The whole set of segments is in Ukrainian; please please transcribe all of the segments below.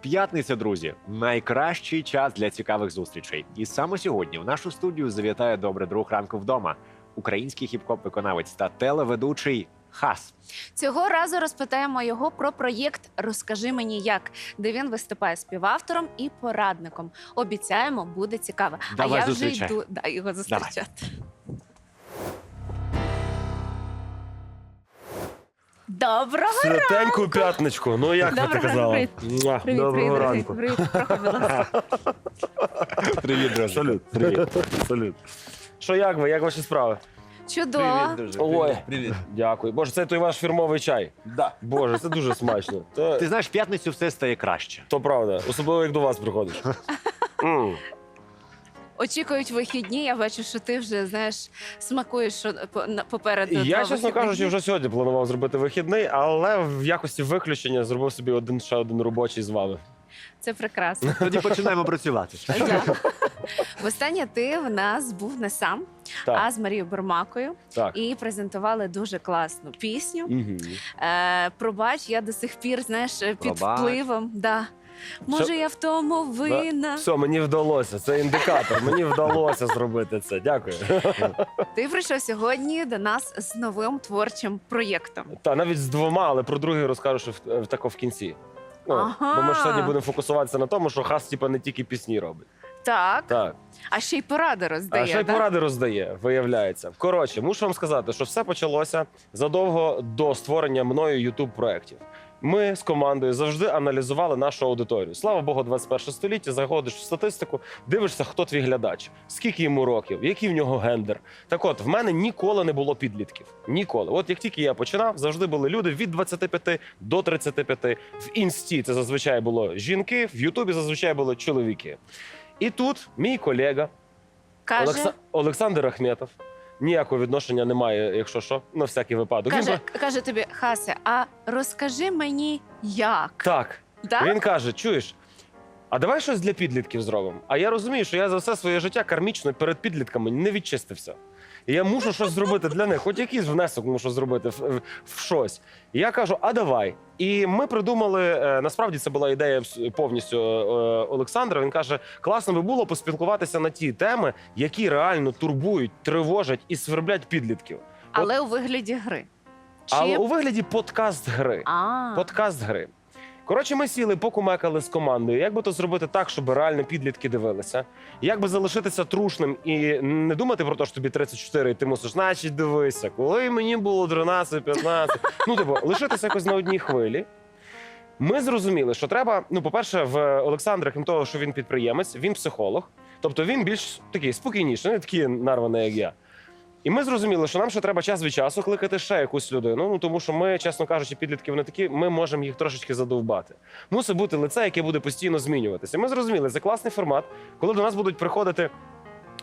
П'ятниця, друзі, найкращий час для цікавих зустрічей. І саме сьогодні в нашу студію завітає добрий друг ранку вдома, український хіп-хоп виконавець та телеведучий Хас. Цього разу розпитаємо його про проєкт Розкажи мені як, де він виступає співавтором і порадником. Обіцяємо, буде цікаво. Давай а я зустрічай. вже йду да, його зустрічати. Доброго Святеньку п'ятничку. Ну як Доброго ви ти казала? ранку, Муа, привіт, Доброго привіт, ранку. привіт, привіт. Проходь, будь ласка. Привіт, друже. Салют. Привіт. Салют. Що як ви? Як ваші справи? Чудово. друже. Ой, Привіт. дякую. Боже, це той ваш фірмовий чай. Да. Боже, це дуже смачно. То, Ти знаєш, в п'ятницю все стає краще. то правда. Особливо як до вас приходиш. М. Очікують вихідні. Я бачу, що ти вже знаєш, смакуєш що по- на- попереду. Я, два чесно вихідних кажучи, вже сьогодні планував зробити вихідний, але в якості виключення зробив собі один ще один робочий з вами. Це прекрасно. Тоді починаємо працювати. Дякую. Востаннє ти в нас був не сам, Так, а з Марією Бурмакою так. і презентували дуже класну пісню. Мгм. Е, пробач, я до сих пір, знаєш, під Пробач. впливом. Да. Може, я в тому винна. Все, мені вдалося. Це індикатор. Мені вдалося зробити це. Дякую. Ти прийшов сьогодні до нас з новим творчим проєктом. Та навіть з двома, але про другий розкажу, що в, в тако в кінці. Ну, Ага. Бо ми ж сьогодні будемо фокусуватися на тому, що хас типа не тільки пісні робить. Так, Так. а ще й поради роздає. а ще й да? поради роздає, виявляється. Коротше, мушу вам сказати, що все почалося задовго до створення мною youtube проєктів. Ми з командою завжди аналізували нашу аудиторію. Слава Богу, 21 століття. Заходиш в статистику, дивишся, хто твій глядач, скільки йому років, який в нього гендер. Так от, в мене ніколи не було підлітків. Ніколи. От як тільки я починав, завжди були люди від 25 до 35. В інсті це зазвичай було жінки, в Ютубі зазвичай були чоловіки. І тут мій колега Каже, Олекса... Олександр Ахметов. Ніякого відношення немає, якщо що, на всякий випадок. Він каже, про- каже тобі, Хасе, а розкажи мені, як. Так. Да? Він каже: чуєш, а давай щось для підлітків зробимо. А я розумію, що я за все своє життя кармічно перед підлітками не відчистився. І я мушу щось зробити для них, хоч якийсь внесок мушу зробити в, в, в щось. І я кажу: а давай. І ми придумали. е, Насправді це була ідея вс- повністю е, Олександра. Він каже: класно би було поспілкуватися на ті теми, які реально турбують, тривожать і сверблять підлітків. Але у вигляді гри. Чи... Але у вигляді подкаст гри. А, Подкаст гри. Коротше, ми сіли, покумекали з командою. Як би то зробити так, щоб реально підлітки дивилися? Як би залишитися трушним і не думати про те, що тобі 34, і ти мусиш, значить, дивися, коли мені було 13-15. Ну, типу, лишитися якось на одній хвилі. Ми зрозуміли, що треба. Ну, по-перше, в Олександра, крім того, що він підприємець, він психолог. Тобто він більш такий спокійніший, не такий нарваний, як я. І ми зрозуміли, що нам ще треба час від часу кликати ще якусь людину. Ну тому що ми, чесно кажучи, підлітки вони такі, ми можемо їх трошечки задовбати. Мусить бути лице, яке буде постійно змінюватися. Ми зрозуміли, це класний формат, коли до нас будуть приходити.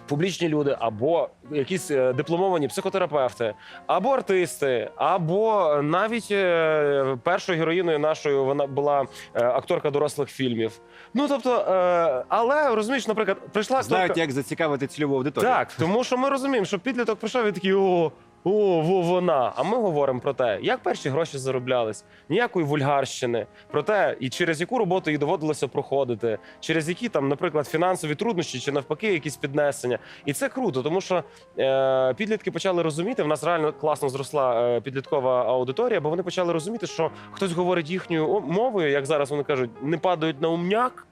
Публічні люди, або якісь е, дипломовані психотерапевти, або артисти, або навіть е, першою героїною нашою вона була е, акторка дорослих фільмів. Ну тобто, е, але розумієш, наприклад, прийшла акторка... Знають, як зацікавити цільову аудиторію. Так, тому що ми розуміємо, що підліток прийшов і такий о, о, во, вона. А ми говоримо про те, як перші гроші зароблялись, ніякої вульгарщини, про те, і через яку роботу їй доводилося проходити, через які там, наприклад, фінансові труднощі чи навпаки якісь піднесення. І це круто, тому що е, підлітки почали розуміти. В нас реально класно зросла е, підліткова аудиторія, бо вони почали розуміти, що хтось говорить їхньою мовою, як зараз вони кажуть, не падають на умняк.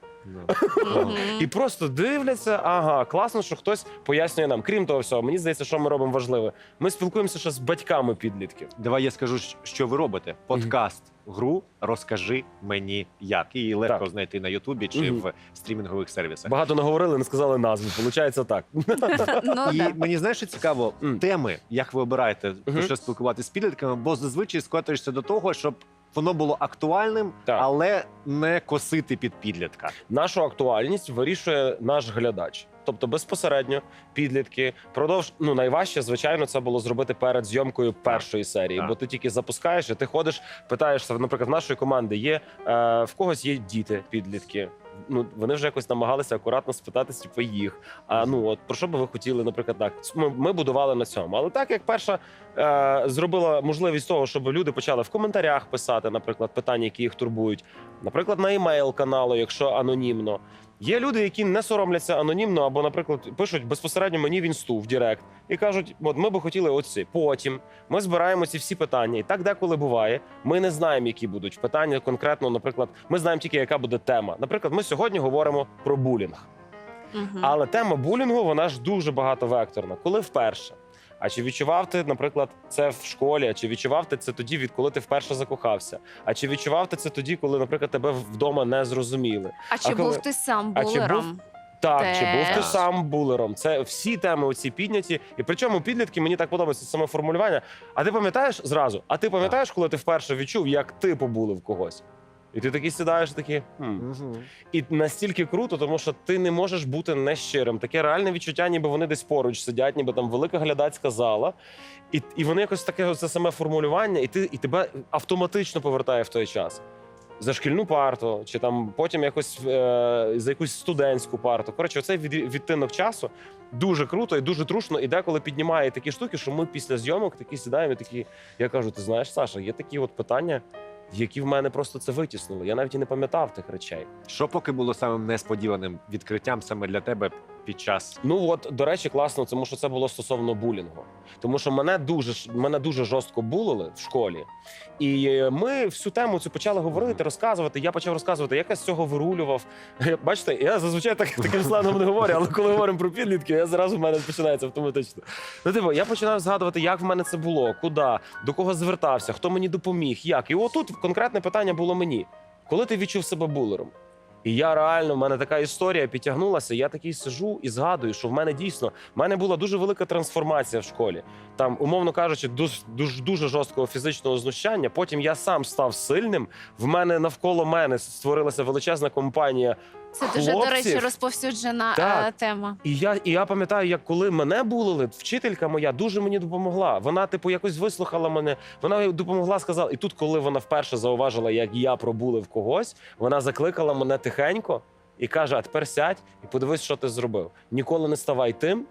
І просто дивляться, ага, класно, що хтось пояснює нам. Крім того всього, мені здається, що ми робимо важливе. Ми спілкуємося ще з батьками підлітків. Давай я скажу, що ви робите. Подкаст, гру розкажи мені як. Її легко Так. знайти на Ютубі чи Мгм. в стрімінгових сервісах. Багато наговорили, не сказали назви. Получається так. Ну, І да. мені знаєш, що цікаво, Мгм. теми, як ви обираєте, про Мгм. що спілкуватися з підлітками, бо зазвичай скотишся до того, щоб воно було актуальним, Так. але не косити під підлітка. Нашу актуальність вирішує наш глядач. Тобто безпосередньо підлітки продовж ну найважче, звичайно, це було зробити перед зйомкою першої серії, Так. бо ти тільки запускаєш, і ти ходиш, питаєшся. Наприклад, в нашої команди є е, в когось є діти, підлітки. Ну вони вже якось намагалися акуратно спитатися типу, їх. А ну от про що би ви хотіли, наприклад, так ми, ми будували на цьому. Але так як перша е, зробила можливість того, щоб люди почали в коментарях писати, наприклад, питання, які їх турбують, наприклад, на емейл каналу, якщо анонімно. Є люди, які не соромляться анонімно, або, наприклад, пишуть безпосередньо мені в інсту в Директ і кажуть: от ми би хотіли оці. Потім ми збираємо ці всі питання. І так деколи буває. Ми не знаємо, які будуть питання конкретно. Наприклад, ми знаємо тільки, яка буде тема. Наприклад, ми сьогодні говоримо про булінг. Мгм. Але тема булінгу вона ж дуже багатовекторна. Коли вперше? А чи відчував ти, наприклад, це в школі? А чи відчував ти це тоді, відколи ти вперше закохався? А чи відчував ти це тоді, коли, наприклад, тебе вдома не зрозуміли? А чи коли- був ти сам А чи був- булером? Так, чи був ти сам булером? Це всі теми оці підняті. І причому підлітки мені так подобається саме формулювання. А ти пам'ятаєш зразу? А ти пам'ятаєш, коли ти вперше відчув, як ти побулив когось? І ти такий сідаєш, такий. Хм. Мгм. І настільки круто, тому що ти не можеш бути нещирим. Таке реальне відчуття, ніби вони десь поруч сидять, ніби там велика глядацька зала. І, і вони якось таке це саме формулювання, і ти і тебе автоматично повертає в той час. За шкільну парту, чи там потім якось е, за якусь студентську парту. Коротше, оцей від, відтинок часу дуже круто і дуже трушно. І деколи піднімає такі штуки, що ми після зйомок такі сідаємо. і такі. Я кажу: ти знаєш, Саша, є такі от питання, які в мене просто це витіснили. Я навіть і не пам'ятав тих речей. Що поки було самим несподіваним відкриттям саме для тебе під час Ну от до речі, класно, тому що це було стосовно булінгу. Тому що мене дуже мене дуже жорстко булили в школі, і ми всю тему цю почали говорити, розказувати. Я почав розказувати, як я з цього вирулював. Бачите, я зазвичай так таким сленгом не говорю, але коли говоримо про підлітків, я зразу в мене починається автоматично. Ну, типу, я починав згадувати, як в мене це було, куди, до кого звертався, хто мені допоміг, як. І отут конкретне питання було мені: коли ти відчув себе булером? І я реально, в мене така історія підтягнулася. Я такий сижу і згадую, що в мене дійсно в мене була дуже велика трансформація в школі. Там, умовно кажучи, дуже, дуже, жорсткого фізичного знущання. Потім я сам став сильним. В мене навколо мене створилася величезна компанія. Це дуже, до речі, хлопців. розповсюджена Так. е, тема. І я, і я пам'ятаю, як коли мене булили, вчителька моя дуже мені допомогла. Вона, типу, якось вислухала мене. Вона допомогла, сказала. І тут, коли вона вперше зауважила, як я пробулив когось, вона закликала мене тихенько і каже: А тепер сядь і подивись, що ти зробив. Ніколи не ставай тим,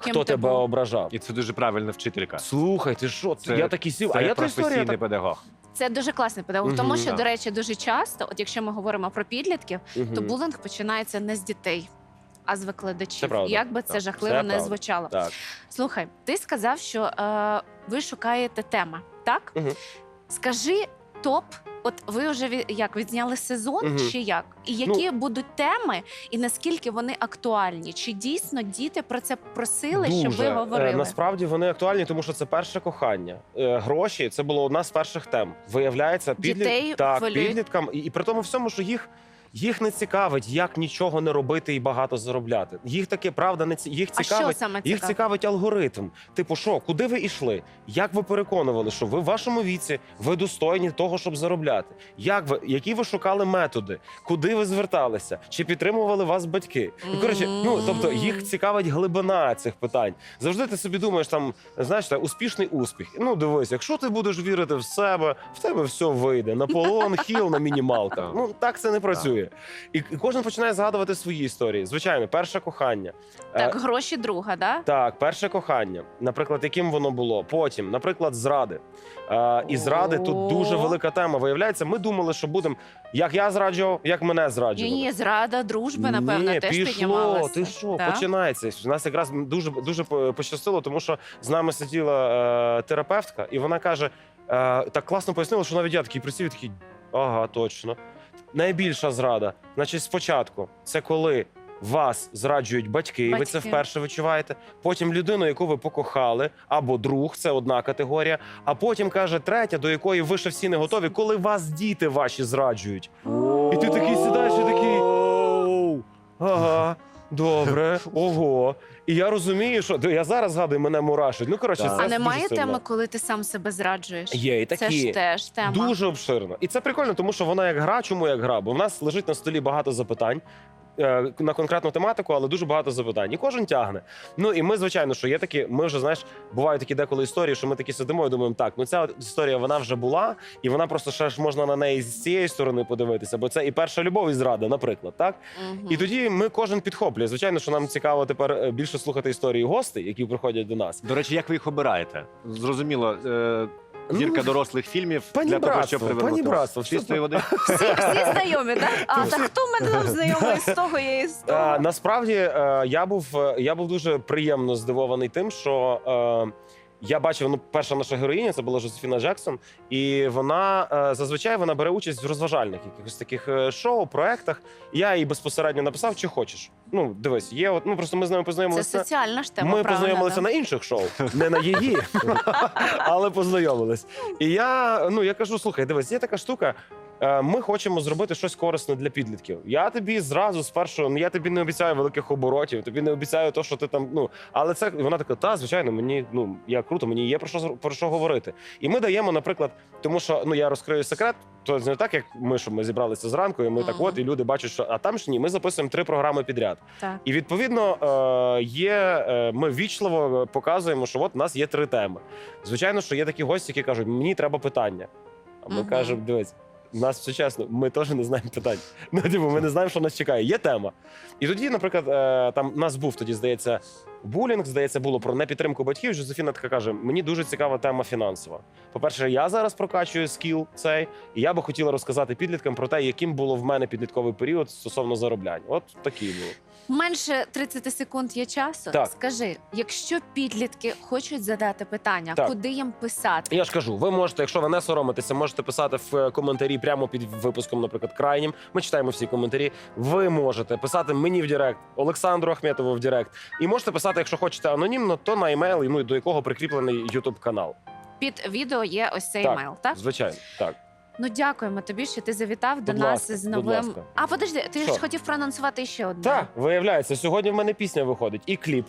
Ким хто ти тебе був. ображав. і це дуже правильна вчителька. Слухай, ти що? Це- я такий сів. Це а я та історія професійний так... педагог. Це дуже класний педагог, тому що, до речі, дуже часто, от якщо ми говоримо про підлітків, то булинг починається не з дітей, а з Це викладачів. правда. Як би це Так. жахливо Це не правда. звучало. Так. Слухай, ти сказав, що е, ви шукаєте теми, так? Мгм. Скажи топ. От ви вже від, як відзняли сезон, Мгм. чи як? І які будуть теми, і наскільки вони актуальні? Чи дійсно діти про це просили, щоб ви Дуже. говорили? Е, Насправді вони актуальні, тому що це перше кохання. Е, Гроші це було одна з перших тем. Виявляється, підліт... Дітей так, хвилюють. підліткам, і, і при тому всьому, що їх. Їх не цікавить, як нічого не робити і багато заробляти. Їх таке правда не ці... їх а що цікавить. саме Їх цікавить алгоритм. Типу, що, куди ви йшли? Як ви переконували, що ви в вашому віці ви достойні того, щоб заробляти? Як ви які ви шукали методи? Куди ви зверталися? Чи підтримували вас батьки? Ну, коротше, ну тобто їх цікавить глибина цих питань. Завжди ти собі думаєш, там знаєш, та, успішний успіх. Ну дивись, якщо ти будеш вірити в себе, в тебе все вийде. Наполеон Хіл на мінімалках. Ну так це не працює. І, і кожен починає згадувати свої історії. Звичайно, перше кохання. Е, Так, гроші друга, да? так, перше кохання, наприклад, яким воно було. Потім, наприклад, зради. Е, і зради тут дуже велика тема. Виявляється, ми думали, що будемо як я зраджував, як мене зраджували. ні, зрада, дружби, напевно, Ні, теж пішло, піднімалася. ти що, починається. У нас якраз дуже дуже пощастило, тому що з нами сиділа е, терапевтка, і вона каже: е, так класно пояснила, що навіть я такий присів такий, ага, точно. Найбільша зрада. Значить, спочатку, це коли. Вас зраджують батьки, і ви це Батьки. вперше відчуваєте. Потім людину, яку ви покохали, або друг, це одна категорія. А потім каже третя, до якої ви ще всі не готові, коли вас діти ваші зраджують. І ти такий сідаєш і такий. Ага, добре, ого. І я розумію, що я зараз згадую, мене мурашить. Ну коротше, це А дуже немає сильно. теми, коли ти сам себе зраджуєш? Є і Це ж теж тема. Дуже обширно. І це прикольно, тому що вона як гра, чому як гра? Бо в нас лежить на столі багато запитань. Е, на конкретну тематику, але дуже багато запитань. І кожен тягне. Ну і ми, звичайно, що є такі. Ми вже знаєш, бувають такі деколи історії, що ми такі сидимо і думаємо, так, ну ця історія вона вже була, і вона просто ще ж можна на неї з цієї сторони подивитися, бо це і перша любов, і зрада, наприклад, так. Мгм. І тоді ми кожен підхоплює. Звичайно, що нам цікаво тепер е, більше слухати історії гостей, які приходять до нас. До речі, як ви їх обираєте? Зрозуміло, е, зірка Ну, дорослих фільмів пані для того, братство, щоб привернути. пані вас. братство, що Чистої води. Всі, всі знайомі, так? А та хто мене там знайомий з того, є і з того. Е, насправді е, я був е, я був дуже приємно здивований тим, що. Е, я бачив, ну, перша наша героїня це була Жозефіна Джексон, і вона е, зазвичай вона бере участь в розважальних якихось таких е, шоу, проектах. Я їй безпосередньо написав, чи хочеш. Ну, дивись, є от ну просто ми з нею Це познайомилися. соціальна ж тема. Ми правильно, познайомилися да. на інших шоу, не на її, але познайомились. І я ну я кажу: слухай, дивись, є така штука. Е, Ми хочемо зробити щось корисне для підлітків. Я тобі зразу з першого, ну я тобі не обіцяю великих оборотів, тобі не обіцяю то, що ти там. Ну але це вона така, та звичайно, мені ну я круто, мені є про що про що говорити. І ми даємо, наприклад, тому що ну я розкрию секрет. То не так, як ми, що ми зібралися зранку, і ми так, от і люди бачать, що а там ж ні, ми записуємо три програми підряд. Так. І відповідно е, є. е, Ми вічливо показуємо, що от у нас є три теми. Звичайно, що є такі гості, які кажуть, мені треба питання. А ми Мгм. кажемо, дивись. Нас все чесно, ми теж не знаємо питань. Ну, типу, ми не знаємо, що нас чекає. Є тема. І тоді, наприклад, е, там нас був тоді, здається, булінг, здається, було про непідтримку батьків. Жозефіна така каже: мені дуже цікава тема фінансова. По-перше, я зараз прокачую скіл цей, і я би хотіла розказати підліткам про те, яким було в мене підлітковий період стосовно зароблянь. От такі було. Менше 30 секунд є часу. Так. Скажи, якщо підлітки хочуть задати питання, Так. куди їм писати? Я ж кажу, ви можете, якщо ви не соромитеся, можете писати в е, коментарі прямо під випуском, наприклад, крайнім. Ми читаємо всі коментарі. Ви можете писати мені в Директ, Олександру Ахметову в Директ. І можете писати, якщо хочете анонімно, то на емейл, ну і до якого прикріплений Ютуб канал. Під відео є ось цей Так. емейл, так? Звичайно, так. Ну дякуємо тобі, що ти завітав до Будь нас ласка, з будь новим. ласка. А подожди, ти Що? ж хотів проанонсувати ще одне. Так, виявляється, сьогодні в мене пісня виходить і кліп.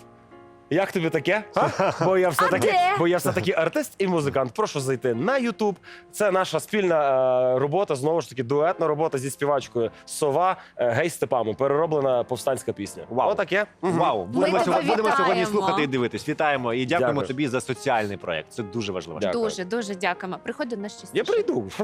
Як тобі таке? А? Бо я все таки, де? бо я все таки артист і музикант. Прошу зайти на Ютуб. Це наша спільна е, робота, знову ж таки, дуетна робота зі співачкою Сова е, Гей Степами. Перероблена повстанська пісня. Вау. Отаке. Мгм. Вау, будемо, тебе сьогодні, будемо сьогодні вітаємо. слухати і дивитись. Вітаємо і дякуємо Дякую. тобі за соціальний проект. Це дуже важливо. Дякую. Дуже дуже дякуємо. Приходь до нас частіше. Я прийду.